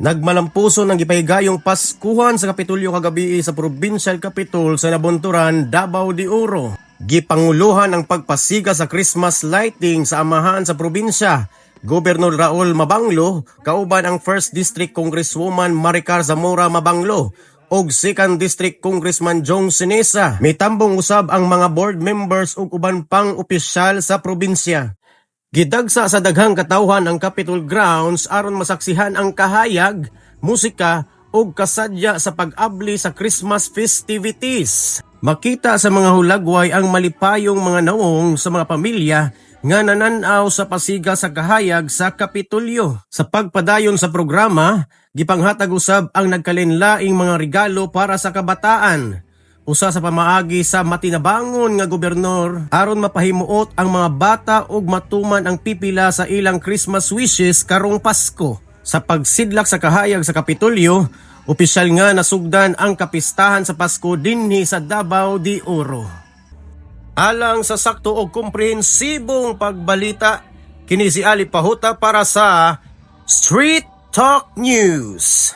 Nagmalampuso ng gipahigayong Paskuhan sa Kapitulyo kagabi sa Provincial Capitol sa Nabunturan, Davao de Oro. Gipanguluhan ang pagpasiga sa Christmas lighting sa amahan sa probinsya. Gobernador Raul Mabanglo, kauban ang 1st District Congresswoman Maricar Zamora Mabanglo, og 2nd District Congressman Jong Sinesa. Mitambong usab ang mga board members ug uban pang opisyal sa probinsya. Gidagsa sa daghang katawhan ang Capitol grounds aron masaksihan ang kahayag, musika ug kasadya sa pag-abli sa Christmas festivities. Makita sa mga hulagway ang malipayong mga naong sa mga pamilya nga nananaw sa pasiga sa kahayag sa Kapitolyo. Sa pagpadayon sa programa, gipanghatag usab ang nagkalinlaing mga regalo para sa kabataan usa sa pamaagi sa matinabangon nga gobernador aron mapahimuot ang mga bata ug matuman ang pipila sa ilang Christmas wishes karong Pasko. Sa pagsidlak sa kahayag sa Kapitolyo, opisyal nga nasugdan ang kapistahan sa Pasko dinhi sa Davao de Oro. Alang sa sakto o komprehensibong pagbalita, kini si Ali Pahuta para sa Street Talk News.